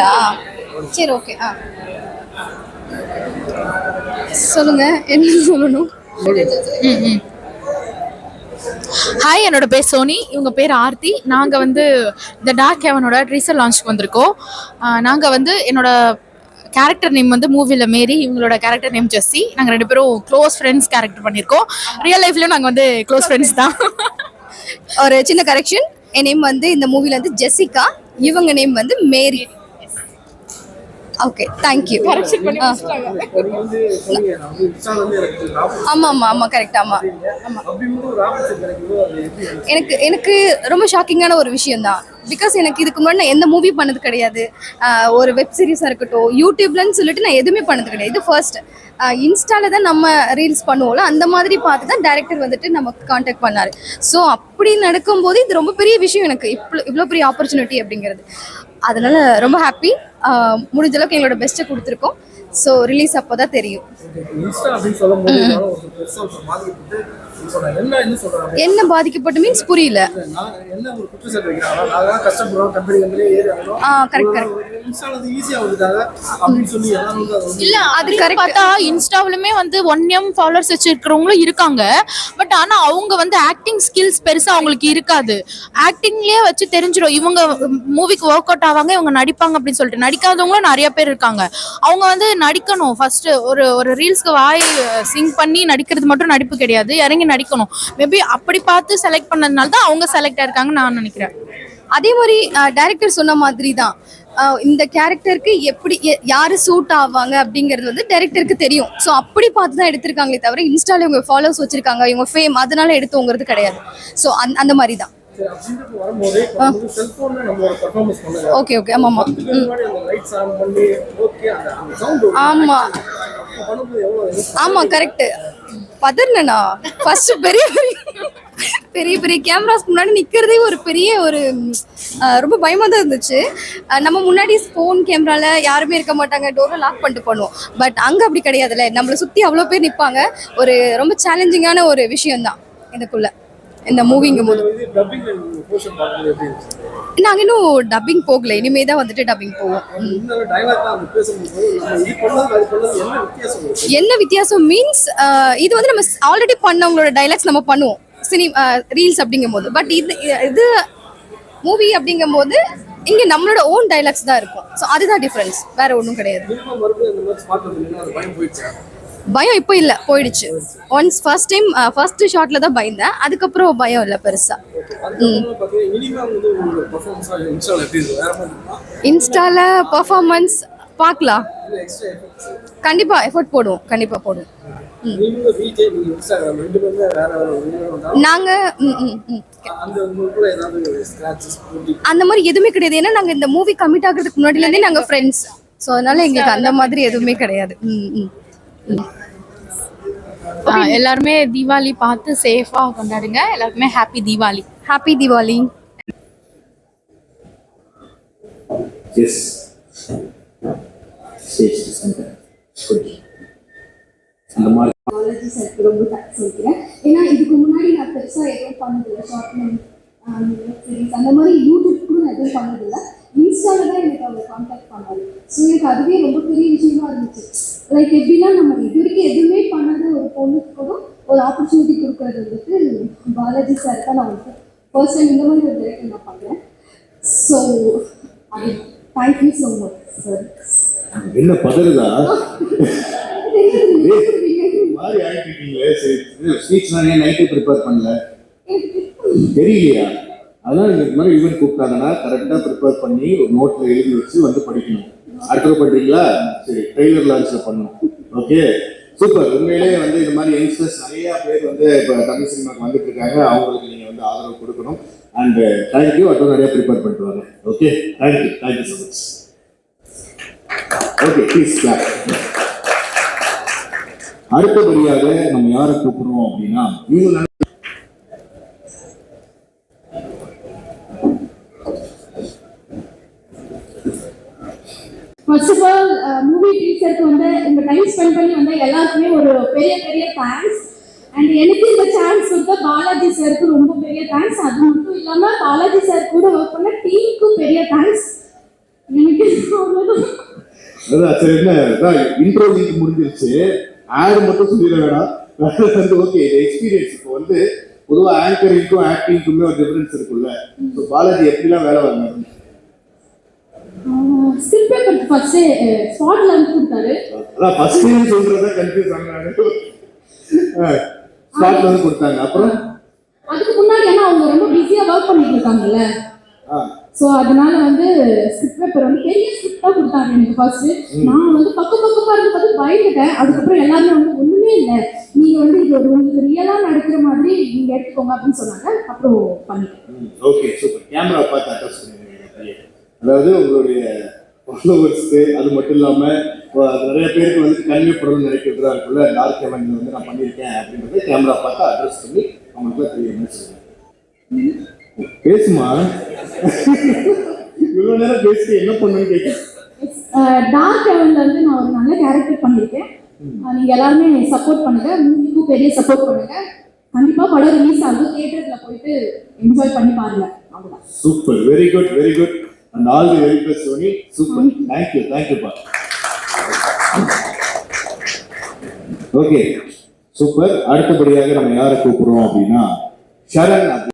ஆ, சரி ஓகே ஆ. சொல்லுங்க என்ன சொல்லணும்? ஹாய் என்னோட பேர் சோனி. இவங்க பேர் ஆர்த்தி. நாங்கள் வந்து இந்த டார்க் ஹெவனோட ட்ரீசர் லான்ச்சுக்கு வந்திருக்கோம். நாங்கள் வந்து என்னோட கேரக்டர் நேம் வந்து மூவியில் மேரி இவங்களோட கேரக்டர் நேம் ஜெஸ்ஸி. நாங்கள் ரெண்டு பேரும் க்ளோஸ் ஃப்ரெண்ட்ஸ் கேரக்டர் பண்ணியிருக்கோம். ரியல் லைஃப்லேயும் நாங்கள் வந்து க்ளோஸ் ஃப்ரெண்ட்ஸ் தான். ஒரு சின்ன கரெக்ஷன் என் நேம் வந்து இந்த மூவில வந்து ஜெசிகா இவங்க நேம் வந்து மேரி. ஓகே தேங்க்யூ நீங்க வந்து சொன்னீங்க நான் வந்து இன்ஸ்டால வந்து எனக்கு ராப் ஆமா ஆமா ஆமா கரெக்ட் ஆமா. அப்படி வந்து ஒரு ஆப்பர்ச்சுனிட்டி கிடைக்கும்போது அது எப்படி இருந்துச்சு? எனக்கு எனக்கு ரொம்ப ஷாக்கிங்கான ஒரு விஷயம் தான் பிகாஸ் எனக்கு இதுக்கு முன்னாடி நான் எந்த மூவி பண்ணது கிடையாது. ஒரு வெப் சீரிஸாக இருக்கட்டும் யூடியூப்லன்னு சொல்லிட்டு நான் எதுவுமே பண்ணது கிடையாது. இது ஃபர்ஸ்ட் இன்ஸ்டால தான் நம்ம ரீல்ஸ் பண்ணுவோம்ல அந்த மாதிரி பார்த்து தான் டேரக்டர் வந்துட்டு நமக்கு காண்டாக்ட் பண்ணாரு. ஸோ அப்படி நடக்கும்போது இது ரொம்ப பெரிய விஷயம் எனக்கு. இவ்வளோ இவ்வளோ பெரிய ஆப்பர்ச்சுனிட்டி அப்படிங்கிறது. அதனால ரொம்ப ஹாப்பி முடிஞ்ச அளவுக்கு எங்களோட பெஸ்ட்டை கொடுத்துருக்கோம். ஸோ ரிலீஸ் அப்போ தான் தெரியும் என்ன என்ன சொல்றாங்க? என்ன பாதிக்கப்பட்டு மீன்ஸ் புரியல. கரெக்ட் கரெக்ட் அதை அது பார்த்தா இன்ஸ்டாவிலுமே வந்து ஒன் எம் ஃபாலோவர்ஸ் வச்சிருக்கிறவங்களும் இருக்காங்க. பட் ஆனா அவங்க வந்து ஆக்டிங் ஸ்கில்ஸ் பெருசா அவங்களுக்கு இருக்காது. ஆக்டிங்லயே வச்சு தெரிஞ்சிடும் இவங்க மூவிக்கு ஒர்க் அவுட் ஆவாங்க இவங்க நடிப்பாங்க அப்படின்னு சொல்லிட்டு. நடிக்காதவங்களும் நிறைய பேர் இருக்காங்க. அவங்க வந்து நடிக்கணும். ஃபர்ஸ்ட் ஒரு ஒரு ரீல்ஸ்க்கு வாய் சிங் பண்ணி நடிக்கிறது மட்டும் நடிப்பு கிடையாது. இறங்கி நடிக்கணும். மேபி அப்படி பார்த்து செலக்ட் பண்ணதுனால தான் அவங்க செலக்ட் ஆயிருக்காங்கன்னு நான் நினைக்கிறேன். அதே மாதிரி டைரக்டர் சொன்ன மாதிரி தான். இந்த கேரக்டருக்கு எப்படி எ- யாரு சூட் ஆவாங்க அப்படிங்கிறது வந்து டைரக்டருக்கு தெரியும். ஸோ அப்படி பார்த்து தான் எடுத்திருக்காங்களே தவிர இன்ஸ்டால இவங்க ஃபாலோவர்ஸ் வச்சிருக்காங்க. இவங்க ஃபேம் அதனால எடுத்துங்கிறது கிடையாது. ஸோ அந் அந்த மாதிரி தான். ஓகே ஓகே ஆமாம் ஆமாம் அதுக்கு முன்னாடி அந்த லைட்ஸ் ஆன் பண்ணி ஓகே அந்த அந்த சவுண்ட் ஆமா. அப்போ பண்ணும்போது எவ்வளவு ஆமா கரெக்ட் பதர்னா ஃபர்ஸ்ட் பெரிய பெரிய பெரிய பெரிய கேமராஸ் முன்னாடி நிக்கிறதே ஒரு பெரிய ஒரு ரொம்ப பயமா தான் இருந்துச்சு. நம்ம முன்னாடி ஃபோன் கேமரால யாருமே இருக்க மாட்டாங்க. டோரை லாக் பண்ணிட்டு பண்ணுவோம் பட் அங்க அப்படி கிடையாதுல்ல. நம்மளை சுத்தி அவ்வளோ பேர் நிப்பாங்க. ஒரு ரொம்ப சேலஞ்சிங்கான ஒரு விஷயம் தான் இதுக்குள்ள. இந்த மூவிங்கும் போது இது டப்பிங் போர்ஷன் பார்க்கும்போது எப்படி இருந்துச்சு? நாங்க இன்னும் டப்பிங் போகல. இனிமே தான் வந்துட்டு டப்பிங் போவோம் என்ன வித்தியாசம் இருக்கு? என்ன வித்தியாசம்? மீன்ஸ் இது வந்து நம்ம ஆல்ரெடி பண்ணவங்களோட டைலாக்ஸ் நம்ம பண்ணுவோம். சினி ரீல்ஸ் அப்படிங்கும் போது பட் இது இது மூவி அப்படிங்கும் போது இங்க நம்மளோட ஓன் டைலாக்ஸ் தான் இருக்கும். ஸோ அதுதான் டிஃப்ரென்ஸ் வேற ஒன்றும் கிடையாது. பயம் இப்போ இல்லை போயிடுச்சு. ஒன்ஸ் ஃபர்ஸ்ட் டைம் ஃபர்ஸ்ட் ஷாட்ல தான் பயந்தேன். அதுக்கப்புறம் பயம் இல்லை பெருசா. இன்ஸ்டால பர்ஃபார்மன்ஸ் பார்க்கலாம். கண்டிப்பா எஃபர்ட் போடுவோம் கண்டிப்பா போடுவோம். நாங்க ம், ம், ம். அந்த மாதிரி எதுவுமே கிடையாது. ஏன்னா நாங்க இந்த மூவி கமிட் ஆகிறதுக்கு முன்னாடில இருந்தே நாங்க ஃப்ரெண்ட்ஸ் ஸோ அதனால எங்களுக்கு அந்த மாதிரி எதுவுமே கிடையாது. ம், ம். எல்லாருமே தீபாவளி பார்த்து சேஃபா கொண்டாடுங்க. எல்லாருக்குமே ஹாப்பி தீபாவளி. ஹாப்பி தீபாவளி. ரொம்ப தேங்க்ஸ் சொல்லிக்கிறேன். ஏன்னா இதுக்கு முன்னாடி நான் பெருசா எதுவும் பண்ணதில்லை. ஷார்ட் அந்த மாதிரி யூடியூப் கூட நான் எதுவும் பண்ணதில்லை. இன்ஸ்டால தான் எனக்கு அவங்க காண்டாக்ட் பண்ணாரு. ஸோ எனக்கு அதுவே ரொம்ப பெரிய விஷயமா இருந்துச்சு. லைக் எப்படின்னா நம்ம இது வரைக்கும் எதுவுமே பண்ணாத ஒரு பொண்ணுக்கு கூட ஒரு ஆப்பர்ச்சுனிட்டி கொடுக்கறது வந்துட்டு பாலாஜி சார் தான் நான் வந்து ஃபர்ஸ்ட் டைம் இந்த மாதிரி ஒரு டைரக்டர் நான் பண்ணுறேன் ஸோ அது தேங்க்யூ ஸோ மச் சார் என்ன பதறுதா? மாதிரி ஆகிட்டு இருக்கீங்களே சரி. ஸ்பீச் நிறைய நைட்டே ப்ரிப்பேர் பண்ணல? தெரியலையா? அதெல்லாம் நீங்க மாதிரி ஈவெண்ட் கூப்பிட்டாங்கன்னா கரெக்டாக ப்ரிப்பேர் பண்ணி ஒரு நோட்டில் எழுதி வச்சு வந்து படிக்கணும். அடுத்தது பண்றீங்களா? சரி ட்ரெய்லர் லான்ச்சில் பண்ணணும். ஓகே சூப்பர் உண்மையிலேயே வந்து இது மாதிரி யங்ஸ்டர்ஸ் நிறைய பேர் வந்து இப்போ தமிழ் சினிமாக்கு வந்துட்டு இருக்காங்க. அவங்களுக்கு நீங்கள் வந்து ஆதரவு கொடுக்கணும். அண்ட் தேங்க்யூ அடுத்து நிறைய ப்ரிப்பேர் பண்ணிட்டு வரேன் okay thank you thank you so much okay please clap அடுத்தபடியாக நம்ம யாரை கூப்பிடுறோம் அப்படின்னா இவங்க ஃபர்ஸ்ட் ஆஃப் ஆல் மூவி டீச்சருக்கு வந்து இந்த டைம் ஸ்பெண்ட் பண்ணி வந்த எல்லாருக்குமே ஒரு பெரிய பெரிய தேங்க்ஸ் அண்ட் எனக்கு இந்த சான்ஸ் கொடுத்த பாலாஜி சாருக்கு ரொம்ப பெரிய தேங்க்ஸ் அது மட்டும் இல்லாம பாலாஜி சார் கூட ஒர்க் பண்ண டீமுக்கும் பெரிய தேங்க்ஸ் எனக்கு அதான் சரி என்ன அதான் இன்ட்ரோ லிங்க் முடிஞ்சிருச்சு. ஆட் மட்டும் சொல்லிட வேணாம். வந்து ஓகே இது எக்ஸ்பீரியன்ஸ் இப்போ வந்து பொதுவா ஆங்கரிங்க்கும் ஆக்டிங்க்குமே ஒரு டிஃபரன்ஸ் இருக்குல்ல ஸோ பாலாஜி எப்படிலாம் வேலை வாங்கினாரு பேப்பர் ஃபர்ஸ்டே ஸ்பாட்ல வந்து கொடுத்தாரு. அதான் ஃபர்ஸ்ட் டைம் சொல்றதா கன்ஃபியூஸ் ஆனாங்க. ஸ்பாட்ல வந்து கொடுத்தாங்க. அப்புறம்? அதுக்கு முன்னாடி ஏன்னா அவங்க ரொம்ப பிஸியா ஒர்க் பண்ணிட்டு இருக்காங்கல்ல. ஸோ அதனால வந்து ஸ்கிரிப்ட் பேப்பர் வந்து பெரிய ஸ்கிரிப்டாக கொடுத்தாங்க எனக்கு ஃபர்ஸ்ட் நான் வந்து பக்கம் பக்கமாக இருந்து பார்த்து பயந்துட்டேன். அதுக்கப்புறம் எல்லாருமே வந்து ஒன்றுமே இல்லை. நீங்கள் வந்து இது ஒரு உங்களுக்கு ரியலாக நடக்கிற மாதிரி நீங்கள் எடுத்துக்கோங்க அப்படின்னு சொன்னாங்க. அப்புறம் பண்ணிட்டேன். ஓகே சூப்பர் கேமரா பார்த்து அட்ரஸ் பண்ணுங்க அதாவது உங்களுடைய ஃபாலோவர்ஸ்க்கு அது மட்டும் இல்லாம இப்போ அது நிறைய பேருக்கு வந்து பொருள் நினைக்கிறதா இருக்குல்ல டார்க் ஹெவன்ல வந்து நான் பண்ணியிருக்கேன் அப்படின்றத கேமரா பார்த்து அட்ரஸ் பண்ணி அவங்களுக்கு தெரியும். சொல்லுங்க பேசுமா? இவ்வளவு நேரம் பேசி என்ன பண்ணுன்னு கேட்க டார்க் ஹெவன்ல வந்து நான் ஒரு நல்ல கேரக்டர் பண்ணியிருக்கேன். அஹ் நீங்க எல்லாருமே சப்போர்ட் பண்ணுங்க. மூவிக்கும் பெரிய சப்போர்ட் பண்ணுங்க. கண்டிப்பா படம் ரிலீஸ் ஆகும் தியேட்டர்ல போயிட்டு என்ஜாய் பண்ணி பாருங்க. Super very good very good and all the very best Soni super thank you தேங்க்யூப்பா ஓகே சூப்பர் அடுத்தபடியாக நம்ம யாரை கூப்பிடுறோம் அப்படின்னா அப்படி